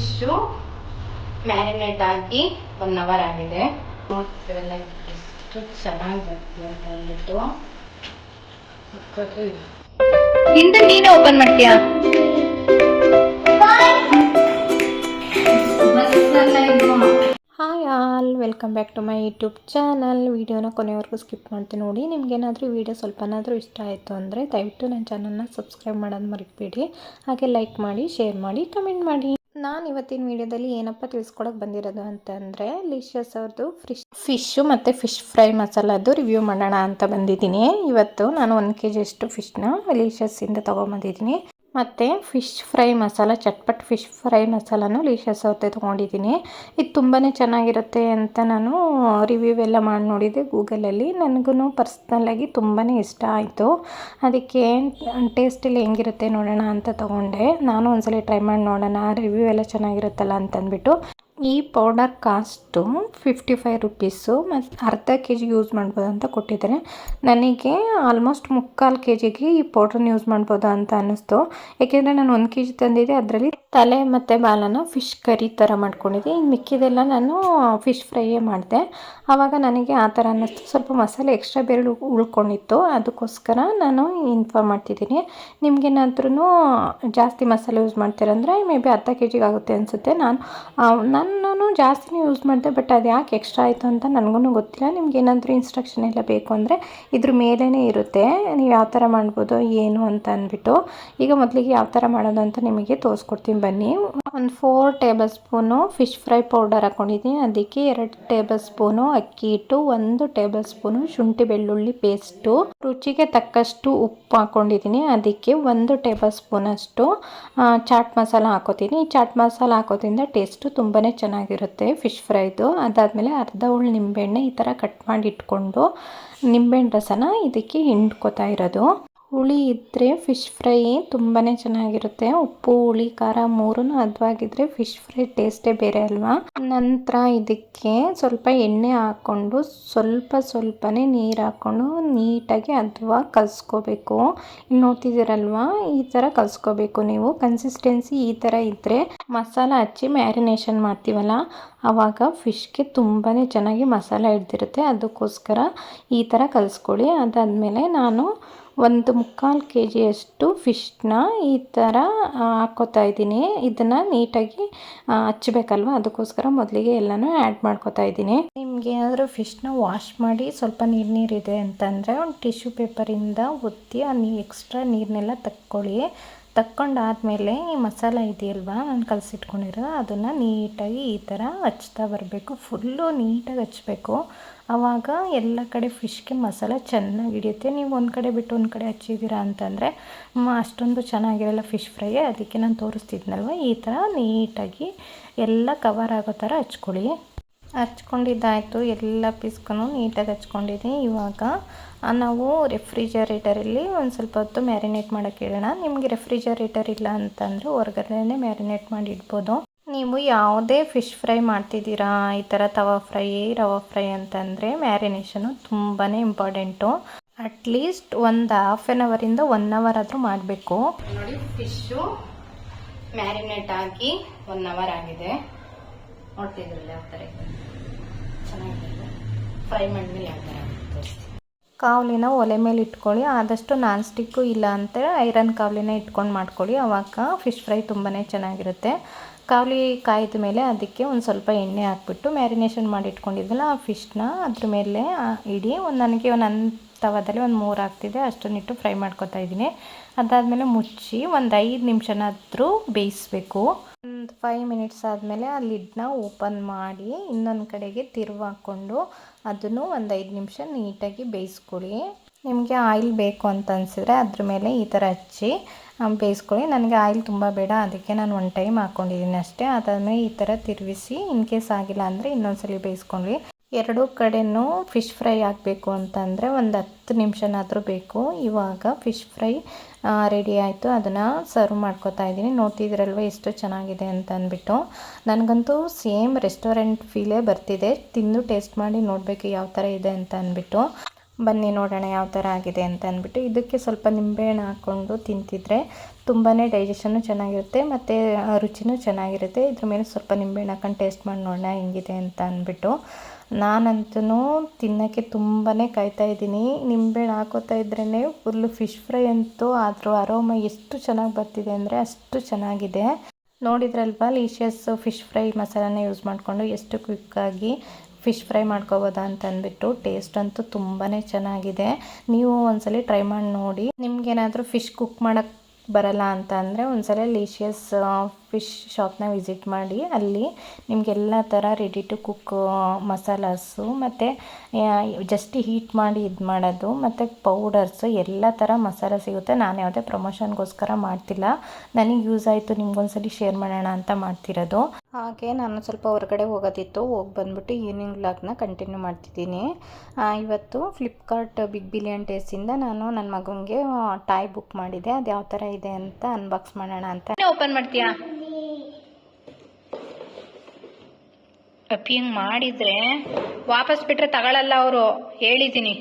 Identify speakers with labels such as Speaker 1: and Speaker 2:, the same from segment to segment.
Speaker 1: Fish marinate ಆಗಿ one hour ಆಗಿದೆ. ಇವೆಲ್ಲ ಎಷ್ಟು ಚೆನ್ನಾಗಿ ಬರ್ತೀವಿ ಅಂತ ಅಂದ್ಬಿಟ್ಟು ಸಖತ್ತು ಹಿಂದೆ ನೀನೇ ಓಪನ್ ಮಾಡ್ತೀಯಾ?
Speaker 2: Hi all welcome back to my YouTube channel ವೀಡಿಯೋನ ಕೊನೆವರೆಗೂ ಸ್ಕಿಪ್ ಮಾಡ್ತೀನಿ ನೋಡಿ. ನಿಮಗೇನಾದರೂ ವೀಡಿಯೋ ಸ್ವಲ್ಪನಾದರೂ ಇಷ್ಟ ಆಯಿತು ಅಂದರೆ ದಯವಿಟ್ಟು ನನ್ನ ಚಾನಲ್ನ ಸಬ್ಸ್ಕ್ರೈಬ್ ಮಾಡೋದು ಮರಿಬೇಡಿ. ಹಾಗೆ ಲೈಕ್ ಮಾಡಿ ಶೇರ್ ಮಾಡಿ ಕಮೆಂಟ್ ಮಾಡಿ. ನಾನು ಇವತ್ತಿನ ವೀಡಿಯೋದಲ್ಲಿ ಏನಪ್ಪ ತಿಳಿಸ್ಕೊಡಕ್ಕೆ ಬಂದಿರೋದು ಅಂತಂದರೆ ಲಿಷಿಯಸ್ ಅವ್ರದ್ದು ಫಿಶ್ ಫಿಶ್ಶು ಮತ್ತು ಫಿಶ್ ಫ್ರೈ ಮಸಾಲದ್ದು ರಿವ್ಯೂ ಮಾಡೋಣ ಅಂತ ಬಂದಿದ್ದೀನಿ. ಇವತ್ತು ನಾನು ಒಂದು ಕೆ ಜಿಯಷ್ಟು ಫಿಶ್ನ ಲಿಷಿಯಸ್ಸಿಂದ ತೊಗೊಂಬಂದಿದ್ದೀನಿ. ಮತ್ತು ಫಿಶ್ ಫ್ರೈ ಮಸಾಲ, ಚಟ್ಪಟ್ ಫಿಶ್ ಫ್ರೈ ಮಸಾಲನೂ ಲೀಶಸ್ ಅವ್ರದ್ದೇ ತೊಗೊಂಡಿದ್ದೀನಿ. ಇದು ತುಂಬಾ ಚೆನ್ನಾಗಿರುತ್ತೆ ಅಂತ ನಾನು ರಿವ್ಯೂ ಎಲ್ಲ ಮಾಡಿ ನೋಡಿದ್ದೆ ಗೂಗಲಲ್ಲಿ. ನನಗೂ ಪರ್ಸ್ನಲ್ಲಾಗಿ ತುಂಬಾ ಇಷ್ಟ ಆಯಿತು. ಅದಕ್ಕೆ ಟೇಸ್ಟಲ್ಲಿ ಹೆಂಗಿರುತ್ತೆ ನೋಡೋಣ ಅಂತ ತೊಗೊಂಡೆ. ನಾನು ಒಂದ್ಸಲ ಟ್ರೈ ಮಾಡಿ ನೋಡೋಣ. ರಿವ್ಯೂ ಎಲ್ಲ ಚೆನ್ನಾಗಿರುತ್ತಲ್ಲ ಅಂತಂದ್ಬಿಟ್ಟು. ಈ powder cost fifty five rupees ಮತ್ತು ಅರ್ಧ ಕೆ ಜಿ ಯೂಸ್ ಮಾಡ್ಬೋದು ಅಂತ ಕೊಟ್ಟಿದ್ದಾರೆ. ನನಗೆ ಆಲ್ಮೋಸ್ಟ್ ಮುಕ್ಕಾಲು ಕೆ ಜಿಗೆ ಈ ಪೌಡ್ರನ್ನ ಯೂಸ್ ಮಾಡ್ಬೋದು ಅಂತ ಅನ್ನಿಸ್ತು. ಏಕೆಂದರೆ ನಾನು ಒಂದು ಕೆ ಜಿ ತಂದಿದ್ದೆ, ಅದರಲ್ಲಿ ತಲೆ ಮತ್ತು ಬಾಲನ ಫಿಶ್ ಕರಿ ಥರ ಮಾಡ್ಕೊಂಡಿದ್ದೆ. ಇನ್ನು ಮಿಕ್ಕಿದೆಲ್ಲ ನಾನು ಫಿಶ್ ಫ್ರೈಯೇ ಮಾಡಿದೆ. ಆವಾಗ ನನಗೆ ಆ ಥರ ಅನ್ನಿಸ್ತು. ಸ್ವಲ್ಪ ಮಸಾಲೆ ಎಕ್ಸ್ಟ್ರಾ ಬೇರೆ ಉಳ್ಕೊಂಡಿತ್ತು. ಅದಕ್ಕೋಸ್ಕರ ನಾನು ಇನ್ಫಾರ್ಮ್ ಮಾಡ್ತಿದ್ದೀನಿ. ನಿಮಗೇನಾದ್ರೂ ಜಾಸ್ತಿ ಮಸಾಲೆ ಯೂಸ್ ಮಾಡ್ತೀರಂದರೆ ಮೇ ಬಿ ಅರ್ಧ ಕೆ ಜಿಗೆ ಆಗುತ್ತೆ ಅನಿಸುತ್ತೆ. ನಾನು ನಾನು ಜಾಸ್ತಿನೇ ಯೂಸ್ ಮಾಡಿದೆ, ಬಟ್ ಅದು ಯಾಕೆ ಎಕ್ಸ್ಟ್ರಾ ಆಯಿತು ಅಂತ ನನಗೂ ಗೊತ್ತಿಲ್ಲ. ನಿಮ್ಗೆ ಏನಾದರೂ ಇನ್ಸ್ಟ್ರಕ್ಷನ್ ಎಲ್ಲ ಬೇಕು ಅಂದರೆ ಇದ್ರ ಮೇಲೇ ಇರುತ್ತೆ. ನೀವು ಯಾವ ಥರ ಮಾಡ್ಬೋದು, ಏನು ಅಂತ ಅಂದ್ಬಿಟ್ಟು. ಈಗ ಮೊದಲಿಗೆ ಯಾವ ಥರ ಮಾಡೋದು ಅಂತ ನಿಮಗೆ ತೋರಿಸ್ಕೊಡ್ತೀನಿ ಬನ್ನಿ. ಒಂದು four tablespoon fish fry powder ಹಾಕ್ಕೊಂಡಿದ್ದೀನಿ ಅದಕ್ಕೆ ಎರಡು ಟೇಬಲ್ ಸ್ಪೂನು ಅಕ್ಕಿ ಹಿಟ್ಟು, ಒಂದು ಟೇಬಲ್ ಸ್ಪೂನು ಶುಂಠಿ ಬೆಳ್ಳುಳ್ಳಿ ಪೇಸ್ಟು ರುಚಿಗೆ ತಕ್ಕಷ್ಟು ಉಪ್ಪು ಹಾಕ್ಕೊಂಡಿದ್ದೀನಿ ಅದಕ್ಕೆ ಒಂದು ಟೇಬಲ್ ಸ್ಪೂನಷ್ಟು ಚಾಟ್ ಮಸಾಲ ಹಾಕೋತೀನಿ. ಚಾಟ್ ಮಸಾಲ ಹಾಕೋದ್ರಿಂದ ಟೇಸ್ಟು ತುಂಬಾ ಚೆನ್ನಾಗಿರುತ್ತೆ ಫಿಶ್ ಫ್ರೈದು ಅದಾದಮೇಲೆ ಅರ್ಧ ಹುಳು ನಿಂಬೆಹಣ್ಣೆ ಈ ಥರ ಕಟ್ ಮಾಡಿ ಇಟ್ಕೊಂಡು ನಿಂಬೆಹಣ್ಣು ರಸನ ಇದಕ್ಕೆ ಹಿಂಡ್ಕೋತಾ ಇರೋದು. ಹುಳಿ ಇದ್ದರೆ ಫಿಶ್ ಫ್ರೈ ತುಂಬಾ ಚೆನ್ನಾಗಿರುತ್ತೆ. ಉಪ್ಪು, ಹುಳಿ, ಖಾರ ಮೂರೂ ಹದವಾಗಿದ್ದರೆ ಫಿಶ್ ಫ್ರೈ ಟೇಸ್ಟೇ ಬೇರೆ ಅಲ್ವಾ? ನಂತರ ಇದಕ್ಕೆ ಸ್ವಲ್ಪ ಎಣ್ಣೆ ಹಾಕ್ಕೊಂಡು ಸ್ವಲ್ಪ ಸ್ವಲ್ಪನೇ ನೀರು ಹಾಕ್ಕೊಂಡು ನೀಟಾಗಿ ಅದ್ವಾ ಕಲಿಸ್ಕೋಬೇಕು. ಇಲ್ಲಿ ನೋಡ್ತಿದ್ದೀರಲ್ವಾ? ಈ ಥರ ಕಲಿಸ್ಕೋಬೇಕು ನೀವು. ಕನ್ಸಿಸ್ಟೆನ್ಸಿ ಈ ಥರ ಇದ್ದರೆ ಮಸಾಲ ಹಚ್ಚಿ ಮ್ಯಾರಿನೇಷನ್ ಮಾಡ್ತೀವಲ್ಲ ಆವಾಗ ಫಿಶ್ಗೆ ತುಂಬಾ ಚೆನ್ನಾಗಿ ಮಸಾಲ ಹಿಡ್ದಿರುತ್ತೆ. ಅದಕ್ಕೋಸ್ಕರ ಈ ಥರ ಕಲಿಸ್ಕೊಳ್ಳಿ. ಅದಾದಮೇಲೆ ನಾನು ಒಂದು ಮುಕ್ಕಾಲು ಕೆ ಜಿಯಷ್ಟು ಫಿಶ್ನ ಈ ಥರ ಹಾಕ್ಕೋತಾ ಇದ್ದೀನಿ. ಇದನ್ನು ನೀಟಾಗಿ ಹಚ್ಚಬೇಕಲ್ವ ಅದಕ್ಕೋಸ್ಕರ ಮೊದಲಿಗೆ ಎಲ್ಲನೂ ಆ್ಯಡ್ ಮಾಡ್ಕೋತಾ ಇದ್ದೀನಿ. ನಿಮ್ಗೆ ಏನಾದರೂ ಫಿಶ್ನ ವಾಶ್ ಮಾಡಿ ಸ್ವಲ್ಪ ನೀರು ನೀರಿದೆ ಅಂತಂದರೆ, ಒಂದು ಟಿಶ್ಯೂ ಪೇಪರಿಂದ ಒತ್ತಿ ಆ ನೀ, ಎಕ್ಸ್ಟ್ರಾ ನೀರನ್ನೆಲ್ಲ ತಕ್ಕೊಳ್ಳಿ. ತಕ್ಕೊಂಡಾದಮೇಲೆ ಈ ಮಸಾಲ ಇದೆಯಲ್ವಾ? ನಾನು ಕಲಸಿಟ್ಕೊಂಡಿರೋ ಅದನ್ನು ನೀಟಾಗಿ ಈ ಥರ ಹಚ್ತಾ ಬರಬೇಕು. ಫುಲ್ಲು ನೀಟಾಗಿ ಹಚ್ಚಬೇಕು ಆವಾಗ ಎಲ್ಲ ಕಡೆ ಫಿಶ್ಗೆ ಮಸಾಲ ಚೆನ್ನಾಗಿ ಹಿಡಿಯುತ್ತೆ. ನೀವು ಒಂದು ಕಡೆ ಬಿಟ್ಟು ಒಂದು ಕಡೆ ಹಚ್ಚಿದ್ದೀರಾ ಅಂತಂದರೆ ಅಷ್ಟೊಂದು ಚೆನ್ನಾಗಿರಲ್ಲ ಫಿಶ್ ಫ್ರೈ. ಅದಕ್ಕೆ ನಾನು ತೋರಿಸ್ತಿದ್ನಲ್ವ? ಈ ಥರ ನೀಟಾಗಿ ಎಲ್ಲ ಕವರ್ ಆಗೋ ಥರ ಹಚ್ಕೊಳ್ಳಿ. ಹಚ್ಕೊಂಡಿದ್ದಾಯಿತು. ಎಲ್ಲ ಪೀಸ್ಗೂ ನೀಟಾಗಿ ಹಚ್ಕೊಂಡಿದ್ದೀನಿ ಇವಾಗ. ನಾವು ರೆಫ್ರಿಜರೇಟರಲ್ಲಿ ಒಂದು ಸ್ವಲ್ಪ ಹೊತ್ತು ಮ್ಯಾರಿನೇಟ್ ಮಾಡೋಕ್ಕೆ ಇಡೋಣ ನಿಮಗೆ ರೆಫ್ರಿಜರೇಟರ್ ಇಲ್ಲ ಅಂತಂದರೆ ಹೊರಗಡೆ ಮ್ಯಾರಿನೇಟ್ ಮಾಡಿ ಇಡ್ಬೋದು. ನೀವು ಯಾವುದೇ ಫಿಶ್ ಫ್ರೈ ಮಾಡ್ತಿದ್ದೀರಾ, ಈ ಥರ ತವಾ ಫ್ರೈ, ರವಾ ಫ್ರೈ ಅಂತಂದರೆ ಮ್ಯಾರಿನೇಷನು ತುಂಬಾ ಇಂಪಾರ್ಟೆಂಟು. ಅಟ್ಲೀಸ್ಟ್ ಒಂದು ಹಾಫ್ ಆನ್ ಅವರಿಂದ ಒನ್ ಅವರ್ ಆದರೂ ಮಾಡಬೇಕು.
Speaker 1: ನೋಡಿ ಫಿಶ್ಶು ಮ್ಯಾರಿನೇಟ್ ಆಗಿ ಒನ್ ಅವರ್ ಆಗಿದೆ.
Speaker 2: ಕಾವಲಿನ ಒಲೆ ಮೇಲೆ ಇಟ್ಕೊಳ್ಳಿ. ಆದಷ್ಟು ನಾನ್ ಸ್ಟಿಕ್ಕು ಇಲ್ಲ ಅಂತ, ಐರನ್ ಕಾವಲಿನ ಇಟ್ಕೊಂಡು ಮಾಡ್ಕೊಳ್ಳಿ. ಅವಾಗ ಫಿಶ್ ಫ್ರೈ ತುಂಬಾ ಚೆನ್ನಾಗಿರುತ್ತೆ. ಕಾವಲಿ ಕಾಯ್ದ ಮೇಲೆ ಅದಕ್ಕೆ ಒಂದು ಸ್ವಲ್ಪ ಎಣ್ಣೆ ಹಾಕ್ಬಿಟ್ಟು ಮ್ಯಾರಿನೇಷನ್ ಮಾಡಿ ಇಟ್ಕೊಂಡಿದ್ವಲ್ಲ ಆ ಫಿಶ್ನ, ಅದ್ರ ಮೇಲೆ ಇಡಿ. ಒಂದು ನನಗೆ ಒಂದು ತವದಲ್ಲಿ ಒಂದು ಮೂರು ಆಗ್ತಿದೆ ಅಷ್ಟನ್ನಿಟ್ಟು ಫ್ರೈ ಮಾಡ್ಕೊತಾ ಇದ್ದೀನಿ. ಅದಾದಮೇಲೆ ಮುಚ್ಚಿ ಒಂದು ಐದು ನಿಮಿಷನಾದರೂ ಬೇಯಿಸ್ಬೇಕು. ಒಂದು ಫೈವ್ ಮಿನಿಟ್ಸ್ ಆದಮೇಲೆ ಆ ಲಿಡ್ನ ಓಪನ್ ಮಾಡಿ ಇನ್ನೊಂದು ಕಡೆಗೆ ತಿರುವು ಹಾಕ್ಕೊಂಡು ಅದನ್ನು ಒಂದು ಐದು ನಿಮಿಷ ನೀಟಾಗಿ ಬೇಯಿಸ್ಕೊಳ್ಳಿ. ನಿಮಗೆ ಆಯಿಲ್ ಬೇಕು ಅಂತ ಅನಿಸಿದ್ರೆ ಅದ್ರ ಮೇಲೆ ಈ ಥರ ಹಚ್ಚಿ ಬೇಯಿಸ್ಕೊಳ್ಳಿ. ನನಗೆ ಆಯಿಲ್ ತುಂಬ ಬೇಡ, ಅದಕ್ಕೆ ನಾನು ಒನ್ ಟೈಮ್ ಹಾಕ್ಕೊಂಡಿದ್ದೀನಿ ಅಷ್ಟೇ. ಅದಾದಮೇಲೆ ಈ ಥರ ತಿರುಗಿಸಿ ಇನ್ ಕೇಸ್ ಆಗಿಲ್ಲ ಅಂದರೆ ಇನ್ನೊಂದ್ಸಲಿ ಬೇಯಿಸ್ಕೊಂಡ್ವಿ. ಎರಡೂ ಕಡೆಯೂ ಫಿಶ್ ಫ್ರೈ ಆಗಬೇಕು ಅಂತಂದರೆ ಒಂದು ಹತ್ತು ನಿಮಿಷನಾದರೂ ಬೇಕು. ಇವಾಗ ಫಿಶ್ ಫ್ರೈ ರೆಡಿ ಆಯಿತು. ಅದನ್ನು ಸರ್ವ್ ಮಾಡ್ಕೋತಾ ಇದ್ದೀನಿ. ನೋಡ್ತಿದ್ರಲ್ವ ಎಷ್ಟು ಚೆನ್ನಾಗಿದೆ ಅಂತ ಅಂದ್ಬಿಟ್ಟು. ನನಗಂತೂ ಸೇಮ್ ರೆಸ್ಟೋರೆಂಟ್ ಫೀಲೇ ಬರ್ತಿದೆ. ತಿಂದು ಟೇಸ್ಟ್ ಮಾಡಿ ನೋಡಬೇಕು ಯಾವ ಥರ ಇದೆ ಅಂತ ಅಂದ್ಬಿಟ್ಟು. ಬನ್ನಿ ನೋಡೋಣ ಯಾವ ಥರ ಆಗಿದೆ ಅಂತ ಅಂದ್ಬಿಟ್ಟು. ಇದಕ್ಕೆ ಸ್ವಲ್ಪ ನಿಂಬೆಹಣ್ಣು ಹಾಕ್ಕೊಂಡು ತಿಂತಿದ್ರೆ ತುಂಬಾ ಡೈಜೆಷನ್ನು ಚೆನ್ನಾಗಿರುತ್ತೆ, ಮತ್ತು ರುಚಿನೂ ಚೆನ್ನಾಗಿರುತ್ತೆ. ಇದ್ರ ಮೇಲೆ ಸ್ವಲ್ಪ ನಿಂಬೆಹಣ್ಣು ಹಾಕೊಂಡು ಟೇಸ್ಟ್ ಮಾಡಿ ನೋಡೋಣ ಹೆಂಗಿದೆ ಅಂತ ಅಂದ್ಬಿಟ್ಟು. ನಾನಂತೂ ತಿನ್ನೋಕ್ಕೆ ತುಂಬಾ ಕಾಯ್ತಾ ಇದ್ದೀನಿ. ನಿಂಬೆಹಣ್ಣು ಹಾಕೋತಾ ಇದ್ರೇ ಫುಲ್ಲು ಫಿಶ್ ಫ್ರೈ ಅಂತೂ ಅದ್ರ ಅರೋಮ ಎಷ್ಟು ಚೆನ್ನಾಗಿ ಬರ್ತಿದೆ ಅಂದರೆ ಅಷ್ಟು ಚೆನ್ನಾಗಿದೆ. ನೋಡಿದ್ರಲ್ವಾ ಲೀಶಿಯಸ್ ಫಿಶ್ ಫ್ರೈ ಮಸಾಲಾನ ಯೂಸ್ ಮಾಡಿಕೊಂಡು ಎಷ್ಟು ಕ್ವಿಕ್ಕಾಗಿ ಫಿಶ್ ಫ್ರೈ ಮಾಡ್ಕೋಬೋದಾ ಅಂತ ಅಂದ್ಬಿಟ್ಟು ಟೇಸ್ಟ್ ಅಂತೂ ತುಂಬಾ ಚೆನ್ನಾಗಿದೆ. ನೀವು ಒಂದ್ಸಲಿ ಟ್ರೈ ಮಾಡಿ ನೋಡಿ. ನಿಮ್ಗೇನಾದರೂ ಫಿಶ್ ಕುಕ್ ಮಾಡೋಕ್ಕೆ ಬರಲ್ಲ ಅಂತ ಅಂದರೆ ಒಂದ್ಸಲ ಲೀಶಿಯಸ್ ಫಿಶ್ ಶಾಪ್ನ ವಿಸಿಟ್ ಮಾಡಿ ಅಲ್ಲಿ ನಿಮಗೆಲ್ಲ ಥರ ರೆಡಿ ಟು ಕುಕ್ ಮಸಾಲಾಸು ಮತ್ತು ಜಸ್ಟ್ ಹೀಟ್ ಮಾಡಿ ಇದು ಮಾಡೋದು ಮತ್ತು ಪೌಡರ್ಸು ಎಲ್ಲ ಥರ ಮಸಾಲ ಸಿಗುತ್ತೆ. ನಾನು ಯಾವುದೇ ಪ್ರಮೋಷನ್ಗೋಸ್ಕರ ಮಾಡ್ತಿಲ್ಲ. ನನಗೆ ಯೂಸ್ ಆಯಿತು ನಿಮ್ಗೊಂದ್ಸಲಿ ಶೇರ್ ಮಾಡೋಣ ಅಂತ ಮಾಡ್ತಿರೋದು. ಹಾಗೆ ನಾನು ಸ್ವಲ್ಪ ಹೊರಗಡೆ ಹೋಗೋದಿತ್ತು ಹೋಗಿ ಬಂದ್ಬಿಟ್ಟು ಈವ್ನಿಂಗ್ ವ್ಲಾಗ್ನ ಕಂಟಿನ್ಯೂ ಮಾಡ್ತಿದ್ದೀನಿ. ಇವತ್ತು ಫ್ಲಿಪ್ಕಾರ್ಟ್ ಬಿಗ್ ಬಿಲಿಯನ್ ಡೇಸಿಂದ ನಾನು ನನ್ನ ಮಗನಿಗೆ ಟಾಯ್ ಬುಕ್ ಮಾಡಿದೆ. ಅದು ಯಾವ ಥರ ಇದೆ ಅಂತ ಅನ್ಬಾಕ್ಸ್ ಮಾಡೋಣ ಅಂತ.
Speaker 1: ಓಪನ್ ಮಾಡ್ತೀಯಾ? ಅಪ್ಪಿ ಮಾಡಿದರೆ ವಾಪಸ್ ಬಿಟ್ರೆ ತಗೊಳಲ್ಲ ಅವರು. ಹೇಳಿದ್ದೀನಿ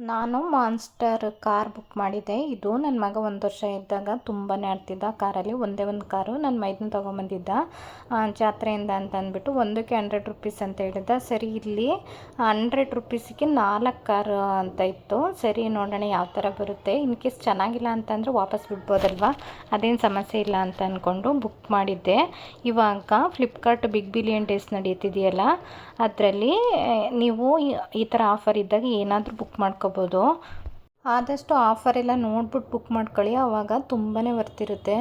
Speaker 2: ನಾನು ಮಾನ್ಸ್ಟರ್ ಕಾರ್ ಬುಕ್ ಮಾಡಿದ್ದೆ. ಇದು ನನ್ನ ಮಗ ಒಂದು ವರ್ಷ ಇದ್ದಾಗ ತುಂಬಾ ಆಡ್ತಿದ್ದ ಕಾರಲ್ಲಿ ಒಂದೇ ಒಂದು ಕಾರು ನನ್ನ ಮೈದನ ತೊಗೊಂಬಂದಿದ್ದ. ಜಾತ್ರೆಯಿಂದ ಅಂತ ಅಂದ್ಬಿಟ್ಟು ಒಂದಕ್ಕೆ ಹಂಡ್ರೆಡ್ ರುಪೀಸ್ ಅಂತ ಹೇಳಿದ್ದ. ಸರಿ, ಇಲ್ಲಿ ಹಂಡ್ರೆಡ್ ರುಪೀಸಿಗೆ ನಾಲ್ಕು ಕಾರು ಅಂತ ಇತ್ತು. ಸರಿ, ನೋಡೋಣ ಯಾವ ಥರ ಬರುತ್ತೆ. ಇನ್ ಕೇಸ್ ಚೆನ್ನಾಗಿಲ್ಲ ಅಂತಂದರೆ ವಾಪಸ್ ಬಿಡ್ಬೋದಲ್ವಾ? ಅದೇನು ಸಮಸ್ಯೆ ಇಲ್ಲ ಅಂತ ಅಂದ್ಕೊಂಡು ಬುಕ್ ಮಾಡಿದ್ದೆ. ಇವಾಗ ಫ್ಲಿಪ್ಕಾರ್ಟ್ ಬಿಗ್ ಬಿಲಿಯನ್ ಡೇಸ್ ನಡೀತಿದೆಯಲ್ಲ, ಅದರಲ್ಲಿ, ನೀವು ಈ- ಥರ ಆಫರ್ ಇದ್ದಾಗ ಏನಾದರೂ ಬುಕ್ ಮಾಡ್ಕೋಬೋದು ಆದಷ್ಟು ಆಫರ್ ಎಲ್ಲ ನೋಡ್ಬಿಟ್ಟು ಬುಕ್ ಮಾಡ್ಕೊಳ್ಳಿ ಅವಾಗ ತುಂಬಾ ಬರ್ತಿರುತ್ತೆ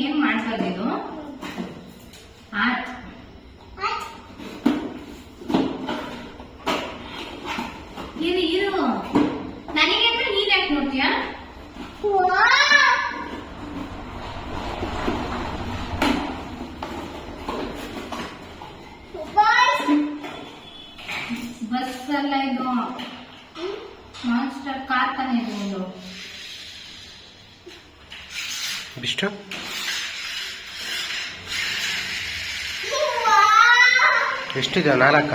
Speaker 1: ಏನ್ ಮಾಡ್ಸೋದಿದು ಆಯ್ತು ಇರು ಇರು ನನಗೆ ಅಂದ್ರೆ ನೀನ್ ಯಾಕೆ ನೋಡ್ತೀಯಾ ಬಸ್ ಅಲ್ಲ ಇದು ಮಾನ್ಸ್ಟರ್ ಕಾರ್ ತಾನೇ
Speaker 3: ಇಷ್ಟು ಎಷ್ಟಿದೆ ನಾಲ್ಕ?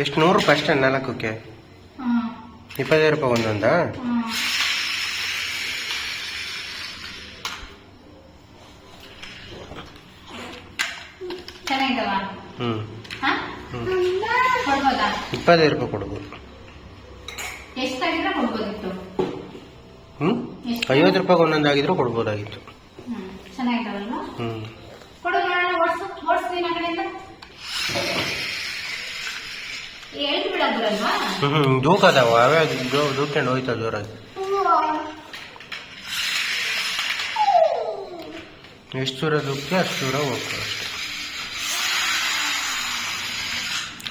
Speaker 3: ಎಷ್ಟು ನೂರು ರೂಪಾಯಿ ಅಷ್ಟೇ ನಾಲ್ಕಕ್ಕೆ? ಇಪ್ಪತ್ತೈದು ರೂಪಾಯಿ ಒಂದೊಂದಾ
Speaker 1: ಹ್ಮ್ ಚೆನ್ನಾಗಿದವ
Speaker 3: ಹ್ಞೂ
Speaker 1: ಹಾ
Speaker 3: ಹ್ಞೂ
Speaker 1: ಕೊಡ್ಬೋದಾ?
Speaker 3: ಇಪ್ಪತ್ತೈದು ರೂಪಾಯಿ ಕೊಡ್ಬೋದು.
Speaker 1: ಎಷ್ಟಾಗಿದ್ರೆ ಕೊಡ್ಬೋದಿತ್ತು.
Speaker 3: ಹ್ಞೂ ಐವತ್ತು ರೂಪಾಯಿ ಒಂದೊಂದು ಆಗಿದ್ರು ಕೊಡ್ಬೋದಾಗಿತ್ತು.
Speaker 1: ಹ್ಮ್ ಚೆನ್ನಾಗಿದಾವಲ್ವಾ
Speaker 3: ಹ್ಞೂ
Speaker 1: ಕೊಡು ನೋಡೋಣ ಓಡಿಸು ಓಡಿಸ್ತೀನಿ ಆ ಕಡೆಯಿಂದ. ಹೇಳ್ತು ಬಿಡೋದ್ರಲ್ವಾ
Speaker 3: ಹ್ಞೂ ದೂಕ ಅದಾವ ಅವೇ ದೂಕ್ಕೊಂಡು ಹೋಯ್ತಾವ ಜೋರಾಗಿ ಎಷ್ಟು ದೂರ ದೂಕ್ತಿ ಅಷ್ಟು ದೂರ ಹೋಗ್ತಾರೆ ಅಷ್ಟೇ.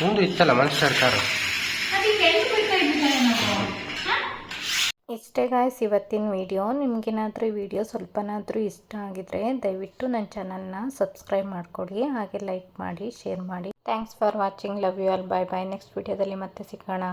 Speaker 3: ಒಂದು ಇತ್ತಲ್ಲ ಮನುಷ್ಯರ ಕಾರು
Speaker 2: ಇಷ್ಟೇ ಗಾಯ್ಸ್ ಇವತ್ತಿನ ವಿಡಿಯೋ ನಿಮಗೇನಾದರೂ ಈ ವಿಡಿಯೋ ಸ್ವಲ್ಪನಾದರೂ ಇಷ್ಟ ಆಗಿದ್ರೆ ದಯವಿಟ್ಟು ನನ್ನ ಚಾನಲ್ನ ಸಬ್ಸ್ಕ್ರೈಬ್ ಮಾಡಿಕೊಡಿ ಹಾಗೆ ಲೈಕ್ ಮಾಡಿ ಶೇರ್ ಮಾಡಿ. Thanks for watching love you all bye bye next ವಿಡಿಯೋದಲ್ಲಿ ಮತ್ತೆ ಸಿಗೋಣ.